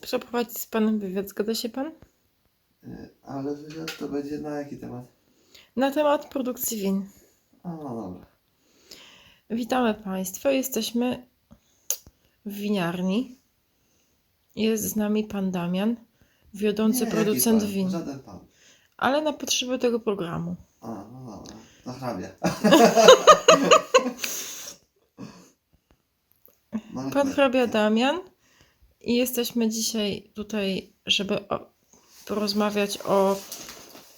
przeprowadzić z panem wywiad. Zgadza się pan? E, Ale wywiad to będzie na jaki temat? Na temat produkcji win. A, no dobra. Witamy Państwa. Jesteśmy w winiarni. Jest z nami pan Damian, wiodący Nie, jaki producent pan? win. Żaden pan. Ale na potrzeby tego programu. A, no dobra. To hrabia. no, Pan hrabia Damian i jesteśmy dzisiaj tutaj, żeby o, porozmawiać o,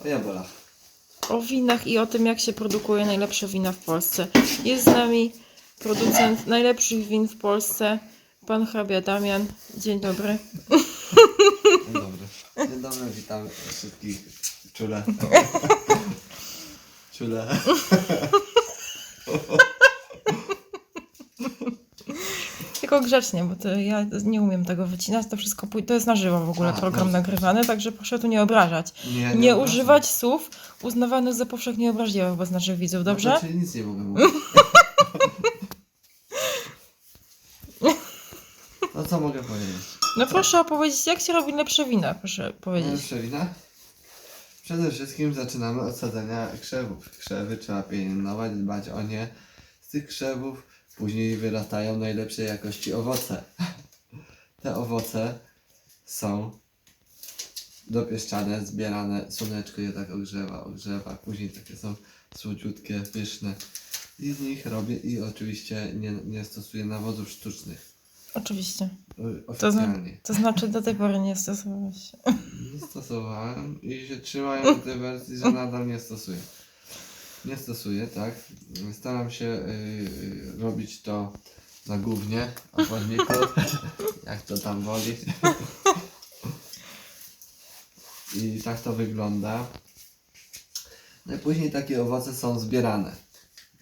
O jabłach. o winach i o tym, jak się produkuje najlepsze wina w Polsce. Jest z nami producent najlepszych win w Polsce, pan hrabia Damian. Dzień dobry. Dzień dobry. Dzień dobry, witam wszystkich czule. czule. Tylko grzecznie, bo to ja nie umiem tego wycinać, to wszystko pój- to jest na żywo w ogóle A, program dobrze. nagrywany, także proszę tu nie obrażać. Nie, Nie, obrażam. używać słów uznawanych za powszechnie obraźliwych wobec naszych widzów, dobrze? No to czyli nic nie mogę mówić. No co mogę powiedzieć? No proszę opowiedzieć, jak się robi lepsze wina, proszę powiedzieć. Najlepsze wina? Przede wszystkim zaczynamy od sadzenia krzewów. Krzewy trzeba pielęgnować, dbać o nie. Z tych krzewów później wyrastają najlepszej jakości owoce. Te owoce są dopieszczane, zbierane, słoneczko je tak ogrzewa, ogrzewa, później takie są słodziutkie, pyszne. I z nich robię i oczywiście nie, nie stosuję nawozów sztucznych. Oczywiście. To, zna- Oficjalnie. to znaczy do tej pory nie stosowałeś. Nie stosowałem i się trzymałem tej wersji, że nadal nie stosuję. Nie stosuję, tak. Staram się y, y, robić to na głównie, ochotniku, jak to tam woli. I tak to wygląda. No i później takie owoce są zbierane.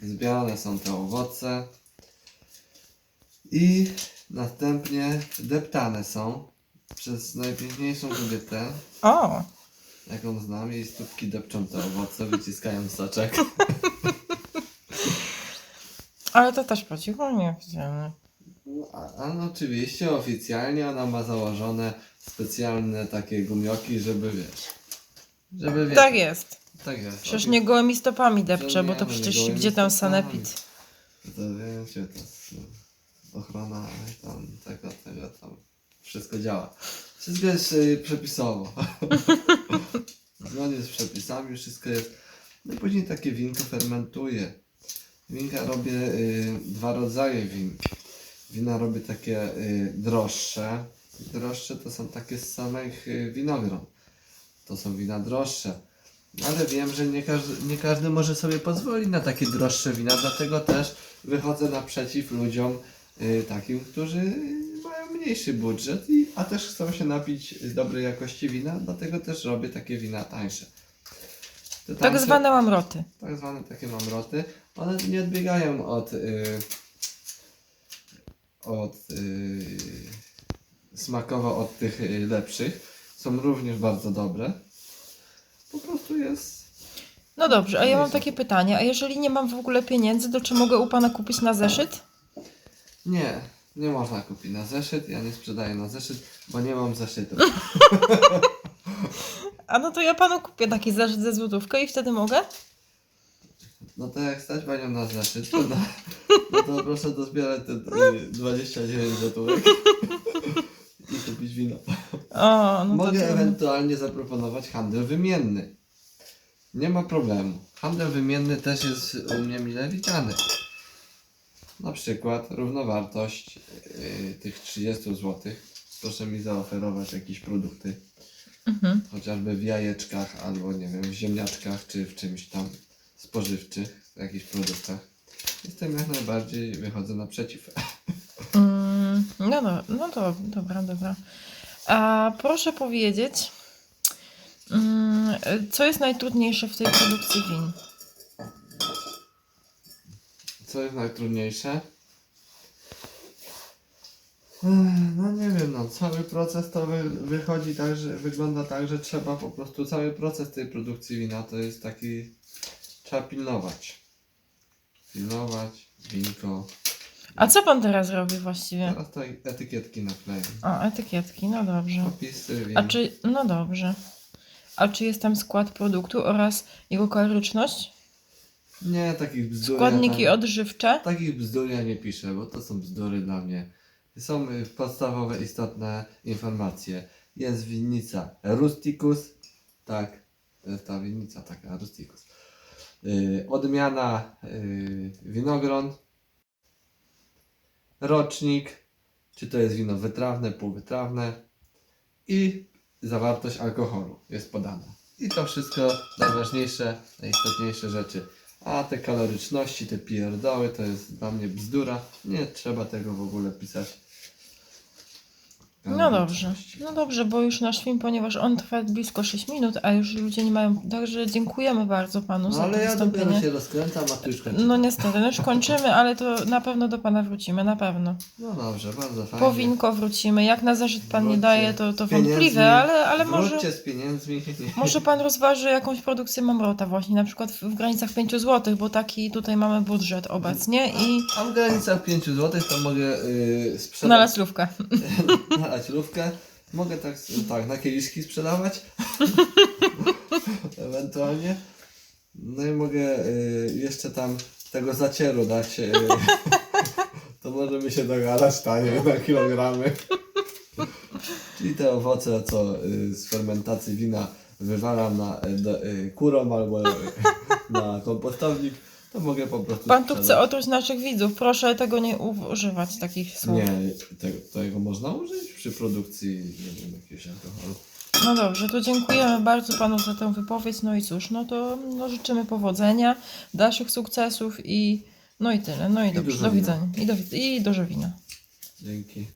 Zbierane są te owoce i następnie deptane są przez najpiękniejszą kobietę, O! Jaką znam. Jej stópki depczą te owoce, wyciskają soczek. Ale to też po cichu nie widziałem. No, a, a no oczywiście oficjalnie ona ma założone specjalne takie gumioki, żeby wiesz. Żeby wiesz. Tak jest. Tak jest. Przecież nie gołymi stopami depcze, bo to nie przecież gdzie tam stopami. sanepid. To wiecie, to jest ochrona tam tego, tego tam. Wszystko działa. Wszystko jest y, przepisowo. Zgodnie z przepisami wszystko jest. No i później takie winko fermentuję. Winka robię y, dwa rodzaje win. Wina robię takie y, droższe. Droższe to są takie z samych y, winogron. To są wina droższe. Ale wiem, że nie każdy, nie każdy może sobie pozwolić na takie droższe wina, dlatego też wychodzę naprzeciw ludziom y, takim, którzy mają mniejszy budżet, i, a też chcą się napić dobrej jakości wina, dlatego też robię takie wina tańsze. Te Tak tańsze- zwane łamroty. tak zwane takie mamroty, one nie odbiegają od y, od y, smakowo od tych y, lepszych. Są również bardzo dobre. Po prostu jest. No dobrze, a ja mam takie pytanie. A jeżeli nie mam w ogóle pieniędzy, to czy mogę u pana kupić na zeszyt? Nie, nie można kupić na zeszyt. Ja nie sprzedaję na zeszyt, bo nie mam zeszytu. A no to ja panu kupię taki zeszyt ze złotówkę i wtedy mogę? No to jak stać panią na zeszyt, to, na, no to proszę dozbierać te y, 29 złotówek i kupić wino. O, no Mogę to, to... ewentualnie zaproponować handel wymienny. Nie ma problemu. Handel wymienny też jest u mnie mile widziany. Na przykład równowartość yy, tych 30 zł. Proszę mi zaoferować jakieś produkty, Mhm. chociażby w jajeczkach albo nie wiem, w ziemniaczkach czy w czymś tam spożywczych, w jakichś produktach. Jestem jak najbardziej, wychodzę naprzeciw. Mm, no, no, no to dobra, dobra. A proszę powiedzieć, mm, co jest najtrudniejsze w tej produkcji win? Co jest najtrudniejsze? No nie wiem, no cały proces to wy, wychodzi tak, że wygląda tak, że trzeba po prostu cały proces tej produkcji wina to jest taki trzeba pilnować. Pilnować, winko. A co pan teraz robi właściwie? Teraz tutaj etykietki naklejam. O, etykietki, no dobrze. Opisy, win. A czy, no dobrze. A czy jest tam skład produktu oraz jego kaloryczność? Nie, takich bzdur. Składniki ja tam, odżywcze? Takich bzdur ja nie piszę, bo to są bzdury dla mnie. Są y, podstawowe, istotne informacje. Jest winnica Rusticus. Tak, to jest ta winnica taka, Rusticus. Y, odmiana y, winogron. Rocznik. Czy to jest wino wytrawne, półwytrawne. I zawartość alkoholu jest podana. I to wszystko najważniejsze, najistotniejsze rzeczy. A te kaloryczności, te pierdoły to jest dla mnie bzdura. Nie trzeba tego w ogóle pisać. No dobrze. No dobrze, bo już nasz film, ponieważ on trwa blisko 6 minut, a już ludzie nie mają. Także dziękujemy bardzo panu No za to ale ja dopiero się rozkręcam, a tu już kończę. No niestety, no już kończymy, ale to na pewno do pana wrócimy, na pewno. No dobrze, bardzo fajnie. Po winko wrócimy. Jak na zarzut pan nie Wróćcie daje, to, to wątpliwe, ale, ale może, z pieniędzmi. może pan rozważy jakąś produkcję mamrota właśnie, na przykład w, w granicach 5 zł, bo taki tutaj mamy budżet obecnie i A w granicach 5 zł to mogę yy, na sprzedać laslówkę. Na laćlówkę. Mogę tak, tak na kieliszki sprzedawać. Ewentualnie. No i mogę y, jeszcze tam tego zacieru dać. Y, to możemy się dogadać taniej na kilogramy. Czyli te owoce, co y, z fermentacji wina wywalam na y, do, y, kurą albo y, na kompostownik, to mogę po prostu Pan tu chce sprzedać. otruć naszych widzów, proszę tego nie używać, takich słów. Nie, tego, tego można użyć przy produkcji nie wiem, jakiegoś alkoholu. No dobrze, to dziękujemy bardzo panu za tę wypowiedź. No i cóż, no to no, życzymy powodzenia, dalszych sukcesów i no i tyle. No i, dobrze, do wina. widzenia. I do, wid- I do żywina. Dzięki.